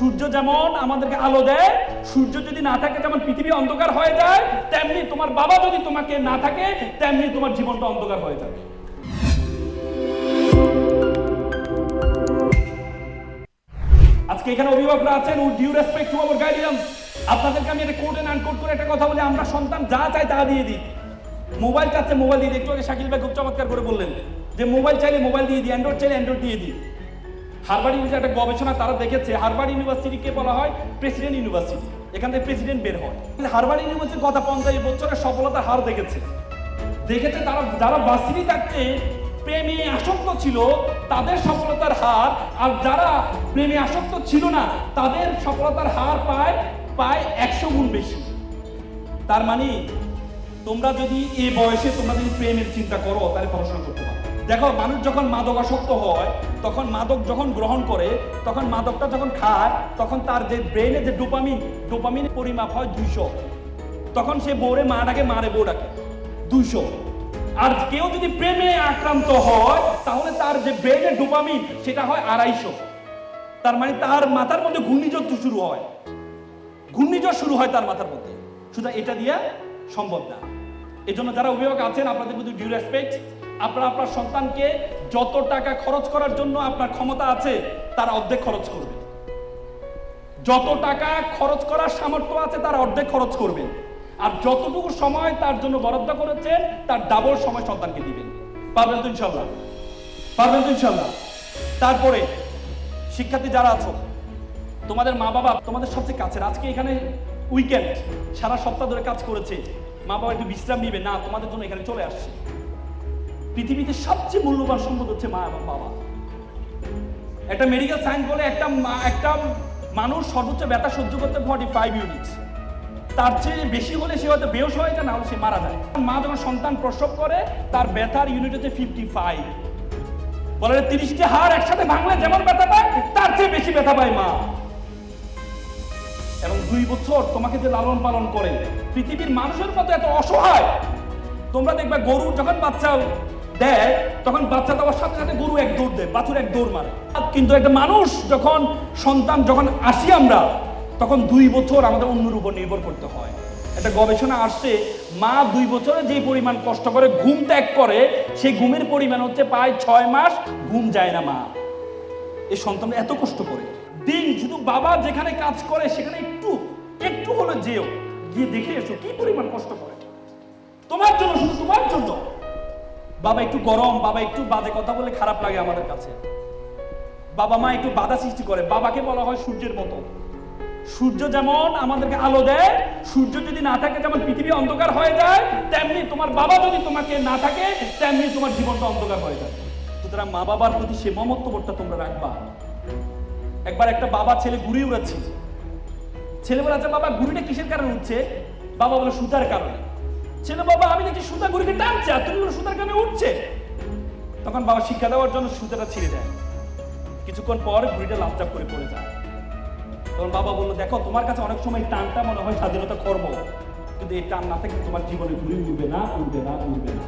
সূর্য যেমন আমাদেরকে আলো দেয়, সূর্য যদি না থাকে যেমন পৃথিবী অন্ধকার হয়ে যায়, তেমনি তোমার বাবা যদি তোমাকে না থাকে, তেমনি তোমার জীবনটা অন্ধকার হয়ে যাবে আজকে এখানে অভিভাবকরা আছেন would due respect to our guidance আপনাদেরকে আমি এটা কোড এন্ড আনকোড করে একটা কথা বলি, আমরা সন্তান যা চাই তা দিয়ে দিই। মোবাইল চাচ্ছে, মোবাইল দিয়ে দিই। একটু আগে শাকিল ভাই খুব চমৎকার করে বললেন যে, মোবাইল চাইলে মোবাইল দিয়ে দিই, অ্যান্ড্রয়েড চাইলে অ্যান্ড্রয়েড দিয়ে দিই। হারবার্ড ইউনিভার্সিটি একটা গবেষণা তারা দেখেছে। হারবার্ড ইউনিভার্সিটিকে বলা হয় প্রেসিডেন্ট ইউনিভার্সিটি, এখান থেকে প্রেসিডেন্ট বের হয়। হারবার্ড ইউনিভার্সিটি গত পঞ্চাশ বছরের সফলতার হার দেখেছে। দেখেছে তারা, যারা বাসিনি থাকতে প্রেমে আসক্ত ছিল, তাদের সফলতার হার, আর যারা প্রেমে আসক্ত ছিল না, তাদের সফলতার হার পায় পায় একশো গুণ বেশি। তার মানে তোমরা যদি এ বয়সে তোমরা যদি প্রেমের চিন্তা করো, তাহলে পড়াশোনা করতে দেখো, মানুষ যখন মাদকাসক্ত হয়, তখন মাদক যখন গ্রহণ করে, তখন মাদকটা যখন খায়, তখন তার যে ব্রেনে যে ডোপামিন ডোপামিন পরিমাপ হয় দুইশো। তখন সে বউরে মা ডাকে মারে বউ ডাকে দুইশো। আর কেউ যদি প্রেমে আক্রান্ত হয়, তাহলে তার যে ব্রেনের ডোপামিন সেটা হয় আড়াইশো। তার মানে তার মাথার মধ্যে ঘূর্ণিঝড় শুরু হয়। ঘূর্ণিঝড় শুরু হয় তার মাথার মধ্যে। শুধু এটা দিয়ে সম্ভব না। এই জন্য যারা অভিভাবক আছেন, আপনাদের প্রতি ডিউ রেসপেক্ট আপনারা আপনার সন্তানকে যত টাকা খরচ করার জন্য আপনার ক্ষমতা আছে, তার অর্ধেক খরচ করবে। যত টাকা খরচ করার সামর্থ্য আছে, তার অর্ধেক খরচ করবেন আর যতটুকু সময় তার জন্য বরাদ্দ করেছেন, তার ডাবল সময় সন্তানকে দিবেন। পারবেন তো ইনশাল্লাহ পারবেন তো ইনশাল্লাহ তারপরে, শিক্ষার্থী যারা আছো, তোমাদের মা বাবা তোমাদের সবচেয়ে কাছের। আজকে এখানে উইকেন্ড সারা সপ্তাহ ধরে কাজ করেছে। মা বাবা একটু বিশ্রাম নিবে। না, তোমাদের জন্য এখানে চলে আসছে। পৃথিবীতে সবচেয়ে মূল্যবান সম্পদ হচ্ছে মা এবং বাবা। একটা মেডিকেল সায়েন্স বলে একটা একটা মানুষ সর্বোচ্চ ব্যথা সহ্য করতে ফর্টি ফাইভ ইউনিট তার চেয়ে বেশি হলে সে হয়তো বেহস হয়ে যায় না হলে সে মারা যায়। মা যখন সন্তান প্রসব করে, তার ব্যথার ইউনিট হচ্ছে ফিফটি ফাইভ বলে তিরিশটি হাড় একসাথে ভাঙলে যেমন ব্যথা পায়, তার চেয়ে বেশি ব্যথা পায় মা। এবং দুই বছর তোমাকে যে লালন পালন করে, পৃথিবীর মানুষের মতো এত অসহায়। তোমরা দেখবে গরু যখন বাচ্চা দেয়, তখন বাচ্চা দেওয়ার সাথে সাথে গরু এক দৌড় দেয়, বাছুর এক দৌড় মারে। কিন্তু একটা মানুষ যখন, সন্তান যখন আসি আমরা, তখন দুই বছর আমাদের অন্যের উপর নির্ভর করতে হয়। একটা গবেষণা আসছে, মা দুই বছরে যে পরিমাণ কষ্ট করে ঘুম ত্যাগ করে, সেই ঘুমের পরিমাণ হচ্ছে প্রায় ছয় মাস ঘুম যায় না মা। এই সন্তান এত কষ্ট করে। দিন শুধু বাবা যেখানে কাজ করে, সেখানে একটু একটু হলে যেও। গিয়ে দেখে এসো, কি পরিমাণ কষ্ট করে। তোমার জন্য শুধু তোমার জন্য। বাবা একটু গরম, বাবা একটু বাজে কথা বলে খারাপ লাগে আমাদের কাছে। বাবা মা একটু বাধা সৃষ্টি করে, বাবাকে বলা হয় সূর্যের মতো। সূর্য যেমন আমাদেরকে আলো দেয়, সূর্য যদি না থাকে যেমন পৃথিবী অন্ধকার হয়ে যায়, তেমনি তোমার বাবা যদি তোমাকে না থাকে, তেমনি তোমার জীবনটা অন্ধকার হয়ে যায়। সুতরাং মা বাবার প্রতি সে মমত্ববোধটা তোমরা রাখবা। একবার একটা বাবা ছেলে ঘুড়ি উড়াচ্ছে ছেলে বলে আচ্ছা বাবা ঘুড়িটা কিসের কারণে উঠছে বাবা বলে, সুতার কারণে। ছেলে বাবা, আমি দেখছি সুতা ঘুরিকে টানছে আর তুমি সুতার কানে উঠছে? তখন বাবা শিক্ষা দেওয়ার জন্য সুতাটা ছিঁড়ে দেয়। কিছুক্ষণ পর ঘুড়িটা লাপচাপ করে পড়ে যায়। তখন বাবা বলল, দেখো, তোমার কাছে অনেক সময় টানটা মনে হয় স্বাধীনতা কর্ম কিন্তু এই টান না থাকে তোমার জীবনে ঘুরে উঠবে না উঠবে না উঠবে না।